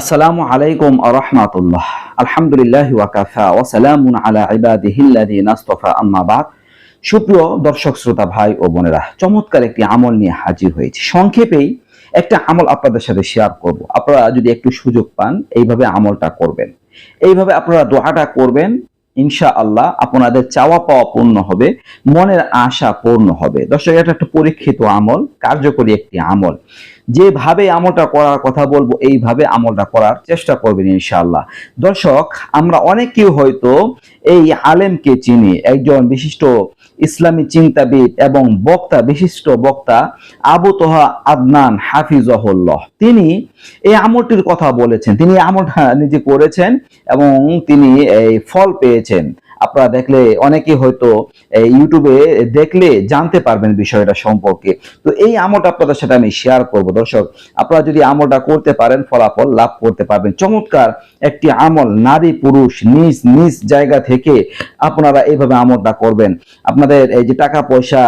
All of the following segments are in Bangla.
আসসালামু আলাইকুম আরহামাতুল্লাহ আলহামদুলিল্লাহ ওয়াকাফা ওয়া সালামুন আলা ইবাদিহিল্লাযিনা ইসতাফা আম্মা বাদ। সুপ্রিয় দর্শক, শ্রোতা, ভাই ও বোনেরা, চমৎকার একটি আমল নিয়ে হাজির হয়েছে। সংক্ষেপেই একটা আমল আপনাদের সাথে শেয়ার করব। আপনারা যদি একটু সুযোগ পান, এইভাবে আমলটা করবেন। এইভাবে আপনারা দোয়াটা করবেন ইনশা আল্লাহ আপনাদের চাওয়া পাওয়া পূর্ণ হবে, মনের আশা পূর্ণ হবে। দর্শক, এটা একটা পরীক্ষিত আমল, কার্যকরী একটি আমল। যেভাবে আমলটা করার কথা বলব, এইভাবে আমলটা করার চেষ্টা করবেন ইনশাআল্লাহ। দর্শক, আমরা অনেকেই হয়তো এই আলেমকে চিনি, একজন বিশিষ্ট ইসলামী চিন্তাবিদ এবং বক্তা, বিশিষ্ট বক্তা আবু তোহা আদনান হাফিজহুল্লাহ। তিনি এই আমলটির কথা বলেছেন, তিনি আমলটা নিজে করেছেন এবং তিনি এই ফল পেয়েছেন। আপনারা দেখলে অনেকে হয়তো ইউটিউবে দেখলে জানতে পারবেন বিষয়টা সম্পর্কে। তো এই আমলটা আপনাদের সাথে আমি শেয়ার করব। দর্শক, আপনারা যদি আমলটা করতে পারেন, ফলাফল লাভ করতে পারবেন। চমৎকার একটি আমল, নারী পুরুষ নিজ নিজ জায়গা থেকে আপনারা এইভাবে আমলটা করবেন। আপনাদের এই যে টাকা পয়সা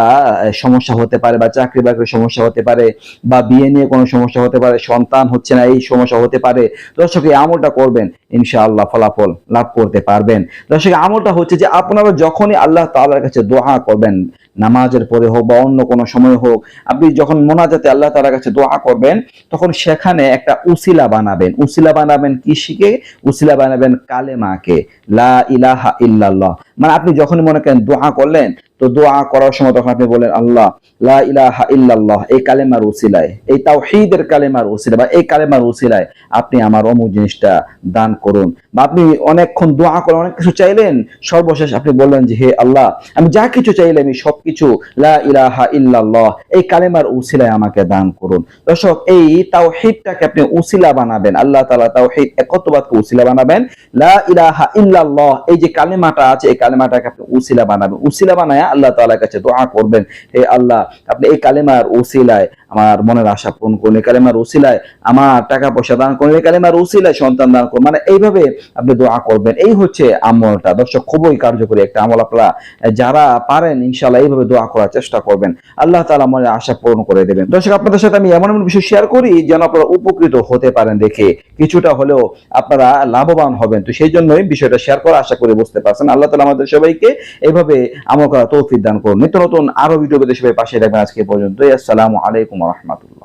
সমস্যা হতে পারে বা চাকরি বাকরির সমস্যা হতে পারে বা বিয়ে নিয়ে কোনো সমস্যা হতে পারে, সন্তান হচ্ছে না, এই সমস্যা হতে পারে। দর্শক, এই আমলটা করবেন। ইনশাআল্লাহ ফলাফল লাভ করতে পারবেন। দর্শক, আমলটা হচ্ছে যে আপনারা যখনই আল্লাহ তাআলার কাছে দোয়া করবেন, নামাজের পরে হোক বা অন্য কোনো সময় হোক, আপনি যখন মোনাজাতে আল্লাহ তাআলার কাছে দোয়া করবেন, তখন সেখানে একটা উসিলা বানাবেন। উসিলা বানাবেন কি শিখে উসিলা বানাবেন কালেমাকে। লা ইলাহা ইল্লাল্লাহ। মানে আপনি যখনই মনে করেন দোয়া করলেন, তো দোয়া করার সময় তখন আপনি বলেন আল্লাহ, লা ইল্লাল্লাহ, এই কালেমার উসিলায় এই তাওহীদের কালেমার উসিলা বা এই কালেমার উসিলায় আপনি আমার অমুক জিনিসটা দান করুন। বা আপনি অনেকক্ষণ দোয়া করে অনেক কিছু চাইলেন, সর্বশেষ আপনি বললেন যে, হে আল্লাহ, আমি যা কিছু চাইলে আমি সবকিছু লা ইলাহা ইল্লাল্লাহ, এই কালেমার উসিলায় আমাকে দান করুন। দর্শক, এই তাওহীদটাকে আপনি উসিলা বানাবেন। আল্লাহ তাআলা তাওহীদ একত্ববাদকে উসিলা বানাবেন। লা ইলাহা ইল্লাল্লাহ, এই যে কালেমাটা আছে, এই কালেমাটাকে আপনি উসিলা বানাবেন? উসিলা বানায় আল্লাহ তালার কাছে দোয়া করবেন। হে আল্লাহ, আপনি এই কালেমার উসিলায় আমার মনের আশা পূরণ করুন। এই কালেমার উসিলায় আমার টাকা পয়সা দান করুন। এই কালেমার উসিলায় সন্তান দান করুন। মানে এইভাবে আপনি দোয়া করবেন। এই হচ্ছে আমলটা। দর্শক, খুবই কার্যকরী একটা আমল আপনারা, যারা পারেন, ইনশাআল্লাহ এইভাবে দোয়া করার চেষ্টা করবেন। আল্লাহ তাআলা মনের আশা পূরণ করে দেবেন। দর্শক, আপনাদের সাথে আমি এমন এমন বিষয় শেয়ার করি, যেন আপনারা উপকৃত হতে পারেন দেখে। কিছুটা হলেও আপনারা লাভবান হবেন। তো সেই জন্যই বিষয়টা শেয়ার করা আশা করি বুঝতে পারছেন। আল্লাহ তালা আমাদের সবাইকে এইভাবে আমল করা তৌফিক দান করুন। নিত্য নতুন আরও ভিডিও পেতে সবাই পাশে থাকবেন আজকে এ পর্যন্তই। আসসালামু আলাইকুম রহমতুল্লাহ।